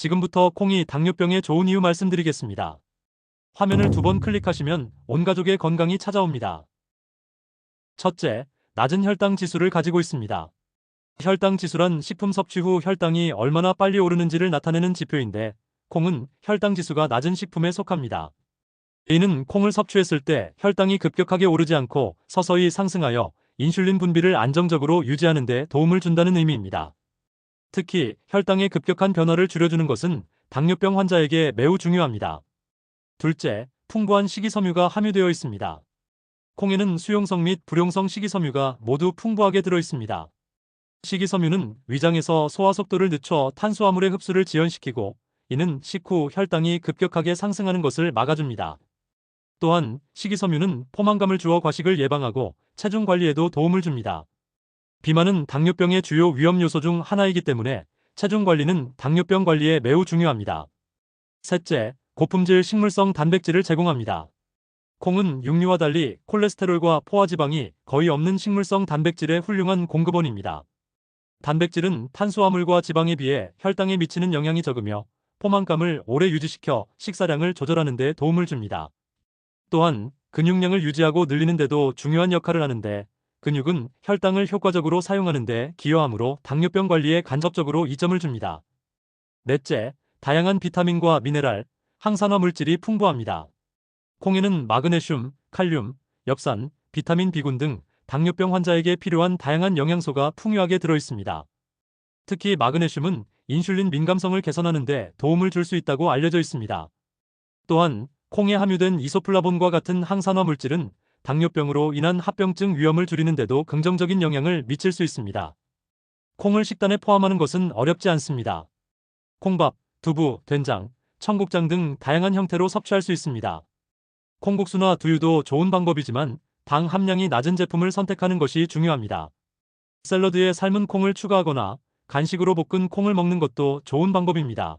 지금부터 콩이 당뇨병에 좋은 이유 말씀드리겠습니다. 화면을 두 번 클릭하시면 온 가족의 건강이 찾아옵니다. 첫째, 낮은 혈당 지수를 가지고 있습니다. 혈당 지수란 식품 섭취 후 혈당이 얼마나 빨리 오르는지를 나타내는 지표인데, 콩은 혈당 지수가 낮은 식품에 속합니다. 이는 콩을 섭취했을 때 혈당이 급격하게 오르지 않고 서서히 상승하여 인슐린 분비를 안정적으로 유지하는 데 도움을 준다는 의미입니다. 특히 혈당의 급격한 변화를 줄여주는 것은 당뇨병 환자에게 매우 중요합니다. 둘째, 풍부한 식이섬유가 함유되어 있습니다. 콩에는 수용성 및 불용성 식이섬유가 모두 풍부하게 들어 있습니다. 식이섬유는 위장에서 소화 속도를 늦춰 탄수화물의 흡수를 지연시키고 이는 식후 혈당이 급격하게 상승하는 것을 막아줍니다. 또한 식이섬유는 포만감을 주어 과식을 예방하고 체중 관리에도 도움을 줍니다. 비만은 당뇨병의 주요 위험 요소 중 하나이기 때문에 체중 관리는 당뇨병 관리에 매우 중요합니다. 셋째, 고품질 식물성 단백질을 제공합니다. 콩은 육류와 달리 콜레스테롤과 포화지방이 거의 없는 식물성 단백질의 훌륭한 공급원입니다. 단백질은 탄수화물과 지방에 비해 혈당에 미치는 영향이 적으며 포만감을 오래 유지시켜 식사량을 조절하는 데 도움을 줍니다. 또한 근육량을 유지하고 늘리는 데도 중요한 역할을 하는데 근육은 혈당을 효과적으로 사용하는 데 기여하므로 당뇨병 관리에 간접적으로 이점을 줍니다. 넷째, 다양한 비타민과 미네랄, 항산화 물질이 풍부합니다. 콩에는 마그네슘, 칼륨, 엽산, 비타민 B군 등 당뇨병 환자에게 필요한 다양한 영양소가 풍요하게 들어 있습니다. 특히 마그네슘은 인슐린 민감성을 개선하는 데 도움을 줄 수 있다고 알려져 있습니다. 또한 콩에 함유된 이소플라본과 같은 항산화 물질은 당뇨병으로 인한 합병증 위험을 줄이는 데도 긍정적인 영향을 미칠 수 있습니다. 콩을 식단에 포함하는 것은 어렵지 않습니다. 콩밥, 두부, 된장, 청국장 등 다양한 형태로 섭취할 수 있습니다. 콩국수나 두유도 좋은 방법이지만 당 함량이 낮은 제품을 선택하는 것이 중요합니다. 샐러드에 삶은 콩을 추가하거나 간식으로 볶은 콩을 먹는 것도 좋은 방법입니다.